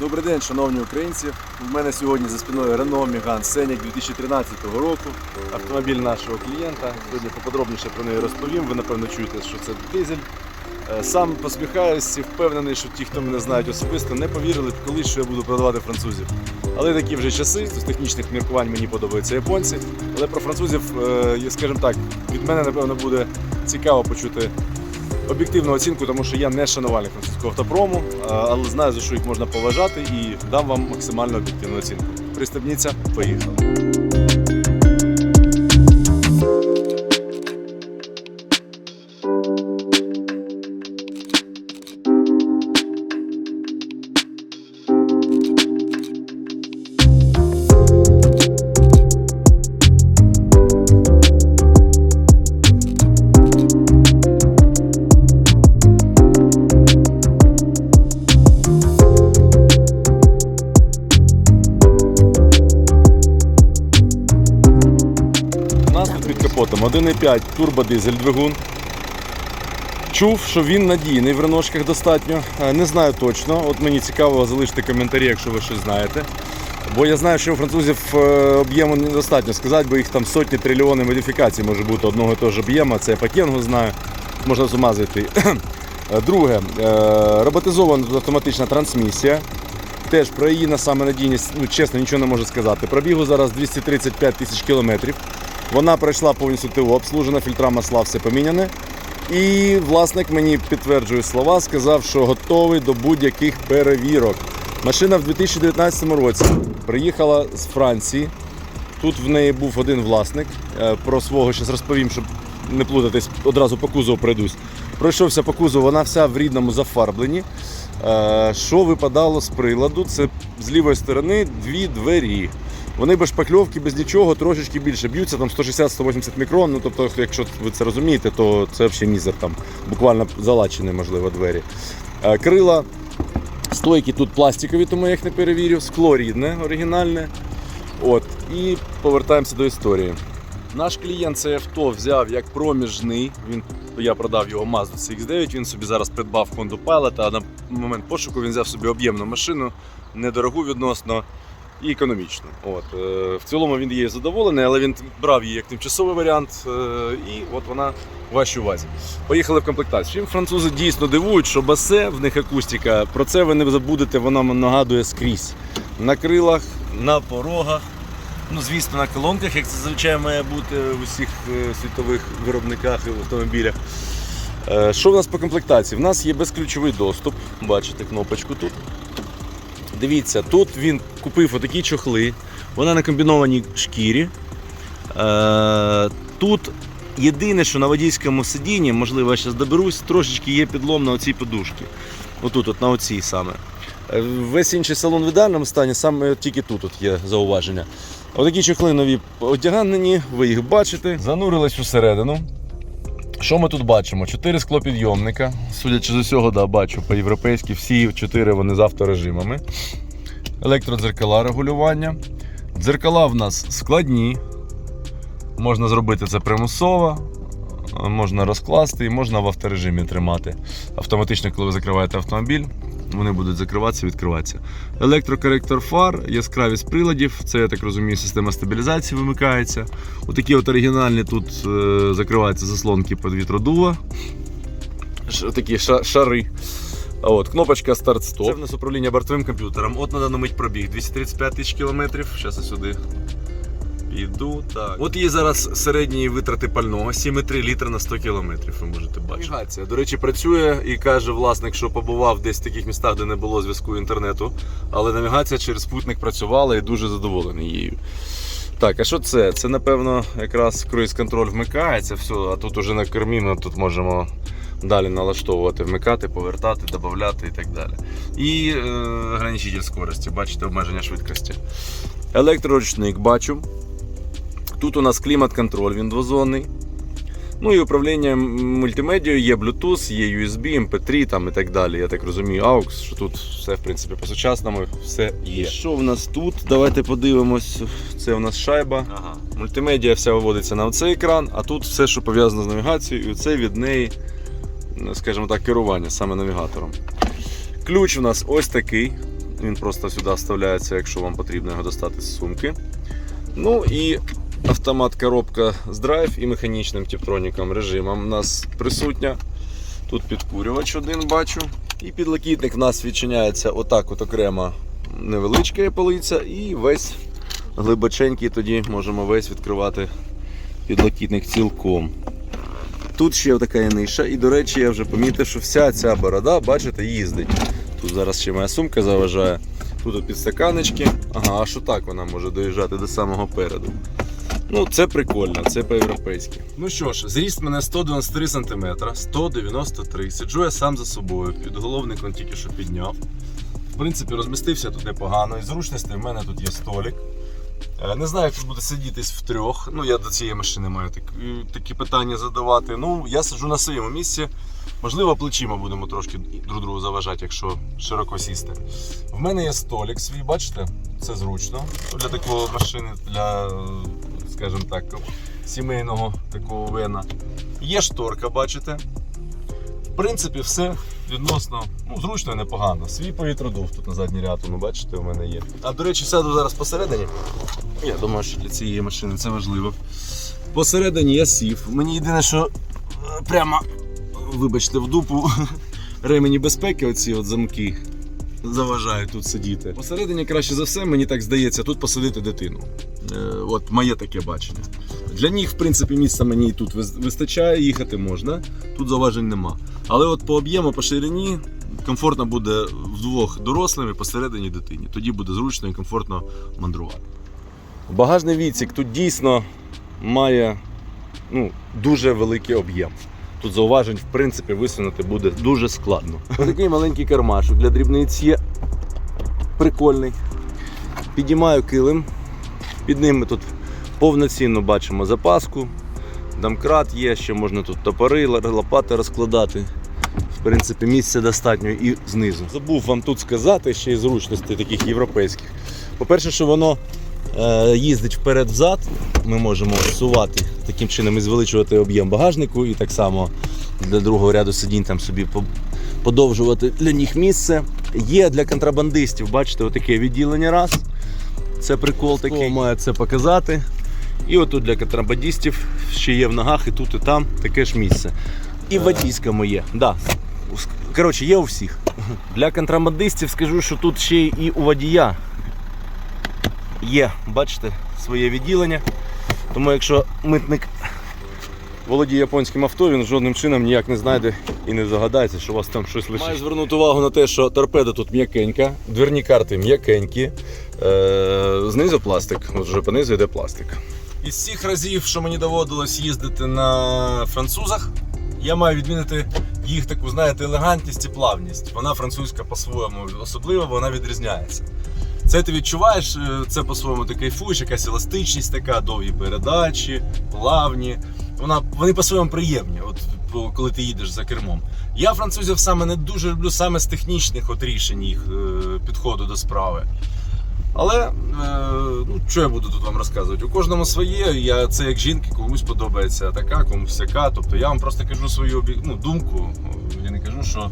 Добрий день, шановні українці. У мене сьогодні за спиною Renault Megane Scenic 2013 року. Автомобіль нашого клієнта. Сьогодні поподробніше про неї розповім. Ви напевно чуєте, що це дизель. Е, Сам посміхаюся і впевнений, що ті, хто мене знають особисто, не повірили б колись, що я буду продавати французів. Але такі вже часи, з технічних міркувань мені подобаються японці. Але про французів, е, скажімо так, від мене напевно буде цікаво почути об'єктивну оцінку, тому що я не шанувальник французького автопрому, але знаю, за що їх можна поважати і дам вам максимально об'єктивну оцінку. Пристебніться, поїхали. Тут 1,5 турбодизель двигун. Чув, що він надійний в реношках достатньо. Е, Не знаю точно. От мені цікаво залишити коментарі, якщо ви щось знаєте. Бо я знаю, що у французів е, об'єму недостатньо сказати, бо їх там сотні трильйони модифікацій може бути одного і того ж об'єму. Це я по кенгу знаю. Можна з зайти. Е, Друге, роботизована автоматична трансмісія. Теж про її на саме надійність, ну чесно, нічого не можу сказати. Пробігу зараз 235 тисяч кілометрів. Вона пройшла повністю ТО, обслужена, фільтра масла, все поміняне. І власник мені підтверджує слова, сказав, що готовий до будь-яких перевірок. Машина в 2019 році приїхала з Франції. Тут в неї був один власник. Е, Про свого зараз розповім, щоб не плутатись, одразу по кузову пройдусь. Пройшовся по кузову, вона вся в рідному зафарбленні. Е, Що випадало з приладу? Це з лівої сторони дві двері. Вони без шпакльовки, без нічого, трошечки більше б'ються, там 160-180 мікрон. Ну тобто, якщо ви це розумієте, то це взагалі мізер, там буквально залачені, можливо, двері. Е, Крила, стойки тут пластикові, тому я їх не перевірю. Скло рідне, оригінальне. От. І повертаємося до історії. Наш клієнт це авто взяв як проміжний. Він, я продав його Mazda CX-9, він собі зараз придбав Honda Pilot, а на момент пошуку він взяв собі об'ємну машину, недорогу відносно і економічну. От. е, В цілому він є задоволений, але він брав її як тимчасовий варіант, е, і от вона в вашій увазі. Поїхали в комплектацію. Чим французи дійсно дивують, що басе, в них акустика, про це ви не забудете, вона нагадує скрізь. На крилах, на порогах. Ну, звісно, на колонках, як це зазвичай має бути в усіх е, світових виробниках і автомобілях. Що в нас по комплектації? В нас є безключовий доступ. Бачите кнопочку тут. Дивіться, тут він купив отакі чохли. Вона на комбінованій шкірі. Е, Тут єдине, що на водійському сидінні, можливо, я зараз доберусь, трошечки є підлом на оцій подушці. Отут, от на оцій саме. Е, Весь інший салон в ідеальному стані, саме тільки тут от є зауваження. Отакі чохли нові одягнені, ви їх бачите. Занурились усередину. Що ми тут бачимо? Чотири склопідйомника. Судячи з усього, да, бачу по-європейськи, всі чотири вони з авторежимами. Електродзеркала регулювання. Дзеркала в нас складні. Можна зробити це примусово, можна розкласти і можна в авторежимі тримати. Автоматично, коли ви закриваєте автомобіль, вони будуть закриватися відкриватися. Електрокоректор фар, яскравість приладів, це, я так розумію, система стабілізації вимикається. Отакі от оригінальні тут е, закриваються заслонки під вітродува. Такі ша- шари. А От, кнопочка старт-стоп. Це в нас управління бортовим комп'ютером. От на даний мить пробіг 235 тисяч кілометрів. Зараз сюди Іду, так. От є зараз середні витрати пального 7,3 літра на 100 кілометрів, ви можете бачити. Навігація, до речі, працює і каже власник, що побував десь в таких містах, де не було зв'язку інтернету. Але навігація через спутник працювала і дуже задоволений її. Так, а що це? Це, напевно, якраз круїз-контроль вмикається, все, а тут уже на кермі ми тут можемо далі налаштовувати, вмикати, повертати, додати і так далі. І е, ограничитель скорості, бачите, обмеження швидкості. Електроручник бачу. Тут у нас клімат-контроль, він двозонний. Ну і управління мультимедією, є Bluetooth, є USB, MP3 там і так далі. Я так розумію, AUX, що тут все в принципі по-сучасному, все є. Що в нас тут? Давайте подивимось. Це у нас шайба. Ага. Мультимедіа вся виводиться на цей екран, а тут все, що пов'язано з навігацією, і це від неї, ну, скажімо так, керування саме навігатором. Ключ у нас ось такий. Він просто сюди вставляється, якщо вам потрібно його достати з сумки. Ну і автомат коробка з драйв і механічним тіптроніком режимом у нас присутня. Тут підкурювач один бачу. І підлокітник в нас відчиняється отак от окремо невеличка полиця і весь глибоченький, тоді можемо весь відкривати підлокітник цілком. Тут ще така є ниша, і до речі, я вже помітив, що вся ця борода, бачите, їздить. Тут зараз ще моя сумка заважає. Тут підстаканечки. Ага, аж отак вона може доїжджати до самого переду. Ну, це прикольно, це по-європейськи. Ну що ж, зріст мене 193 см, 193 Сиджу я сам за собою. Підголовник он тільки що підняв. В принципі, розмістився тут непогано. І зручності в мене тут є столик. Е, Не знаю, як тут буде сидітись в трьох. Ну, я до цієї машини маю так, такі питання задавати. Ну, я сиджу на своєму місці. Можливо, плечима будемо трошки друг другу заважати, якщо широко сісти. В мене є столик свій, бачите? Це зручно. Для такої машини, для, скажімо так, сімейного такого вена. Є шторка, бачите? В принципі, все відносно ну, зручно і непогано. Свій повітродув тут на задній ряд, ну бачите, у мене є. А до речі, сяду зараз посередині. Я думаю, що для цієї машини це важливо. Посередині я сів. Мені єдине, що е, прямо, вибачте, в дупу ремені безпеки, оці от замки. Заважають тут сидіти. Посередині, краще за все, мені так здається, тут посадити дитину. Е, от моє таке бачення. Для них, в принципі, місця мені і тут вистачає, їхати можна, тут зауважень нема. Але от по об'єму, по ширині комфортно буде вдвох дорослим і посередині дитині. Тоді буде зручно і комфортно мандрувати. Багажний відсік тут дійсно має ну, дуже великий об'єм. Тут зауважень, в принципі, висунути буде дуже складно. Такий маленький кармашок для дрібниць є прикольний. Підіймаю килим. Під ним ми тут повноцінно бачимо запаску. Домкрат є, ще можна тут топори, лопати розкладати. В принципі, місця достатньо і знизу. Забув вам тут сказати ще й зручностей таких європейських. По-перше, що воно е, їздить вперед-взад, ми можемо сувати таким чином і звеличувати об'єм багажнику, і так само для другого ряду сидінь там собі подовжувати для них місце. Є для контрабандистів, бачите, отаке відділення раз. Це прикол такий, має це показати. І отут для контрабандистів ще є в ногах, і тут, і там таке ж місце. І в водійському є. Да. Коротше, є у всіх. Для контрабандистів скажу, що тут ще і у водія є, бачите, своє відділення. Тому якщо митник володіє японським авто, він жодним чином ніяк не знайде і не загадається, що у вас там щось лежить. Маю звернути увагу на те, що торпеда тут м'якенька, дверні карти м'якенькі, е- знизу пластик, от вже понизу йде пластик. Із всіх разів, що мені доводилось їздити на французах, я маю відмінити їх таку, знаєте, елегантність і плавність. Вона французька по-своєму особлива, вона відрізняється. Це ти відчуваєш, е, це по-своєму ти кайфуєш, якась еластичність така, довгі передачі, плавні. Вона, вони по-своєму приємні, от коли ти їдеш за кермом. Я французів саме не дуже люблю саме з технічних от рішень їх е, підходу до справи. Але е, ну, що я буду тут вам розказувати? У кожному своє. Я, це як жінки, комусь подобається така, комусь всяка. Тобто я вам просто кажу свою ну, думку. Я не кажу, що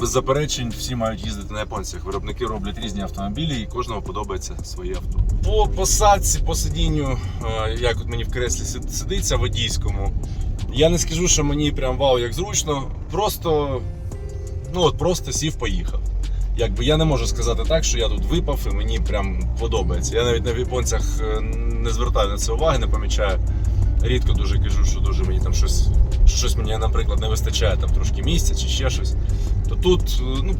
без заперечень всі мають їздити на японцях. Виробники роблять різні автомобілі і кожному подобається своє авто. По посадці, по сидінню, е, як от мені в креслі сидиться водійському. Я не скажу, що мені прям вау, як зручно. Просто, ну от просто сів, поїхав. Якби я не можу сказати так, що я тут випав і мені прям подобається. Я навіть на японцях е, не звертаю на це уваги, не помічаю. Рідко дуже кажу, що дуже мені там щось, щось мені, наприклад, не вистачає там трошки місця чи ще щось. То тут, е, ну,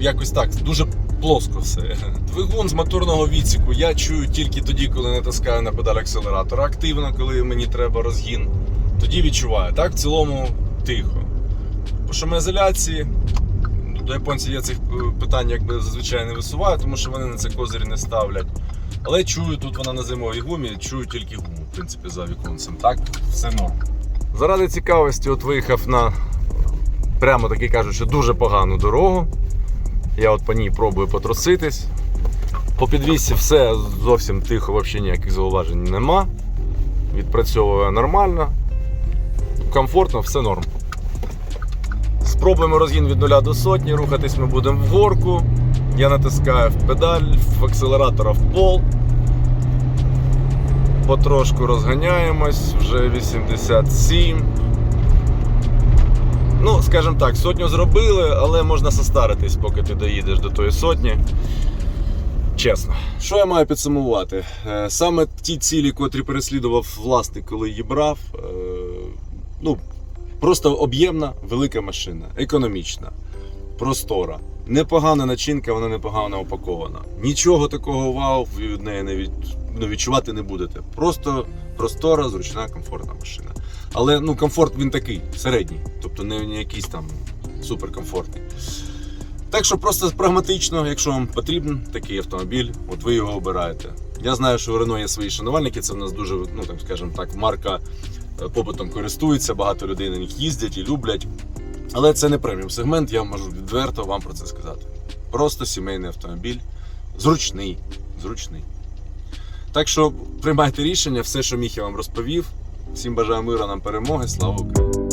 якось так, дуже плоско все. Двигун з моторного відсіку я чую тільки тоді, коли натискаю на педаль акселератора. Активно, коли мені треба розгін. Тоді відчуваю. Так, в цілому тихо. По шумоізоляції до японців я цих е, питань якби зазвичай не висуваю, тому що вони на це козирі не ставлять. Але чую, тут вона на зимовій гумі, чую тільки гуму, в принципі, за віконцем. Так, все норм. Заради цікавості, от виїхав на прямо таки кажуть, що дуже погану дорогу. Я от по ній пробую потруситись. По підвісці все зовсім тихо, взагалі ніяких зауважень нема. Відпрацьовує нормально. Комфортно, все норм. Спробуємо розгін від 0 до сотні, рухатись ми будемо в горку. Я натискаю в педаль, в акселератора в пол. Потрошку розганяємось, вже 87. Ну, скажімо так, сотню зробили, але можна состаритись, поки ти доїдеш до тої сотні. Чесно. Що я маю підсумувати? Е, Саме ті цілі, котрі переслідував власник, коли її брав. е, Ну, просто об'ємна, велика машина, економічна, простора. Непогана начинка, вона непогано упакована. Нічого такого вау від неї не від, ну, відчувати не будете. Просто простора, зручна, комфортна машина. Але ну, комфорт він такий, середній, тобто не, не якийсь там суперкомфортний. Так що просто прагматично, якщо вам потрібен такий автомобіль, от ви його обираєте. Я знаю, що у Renault є свої шанувальники, це в нас дуже, ну так скажімо так, марка е, попитом користується, багато людей на них їздять і люблять. Але це не преміум сегмент, я можу відверто вам про це сказати. Просто сімейний автомобіль, зручний, зручний. Так що приймайте рішення, все, що міг я вам розповів. Всім бажаю миру нам перемоги, слава Україні!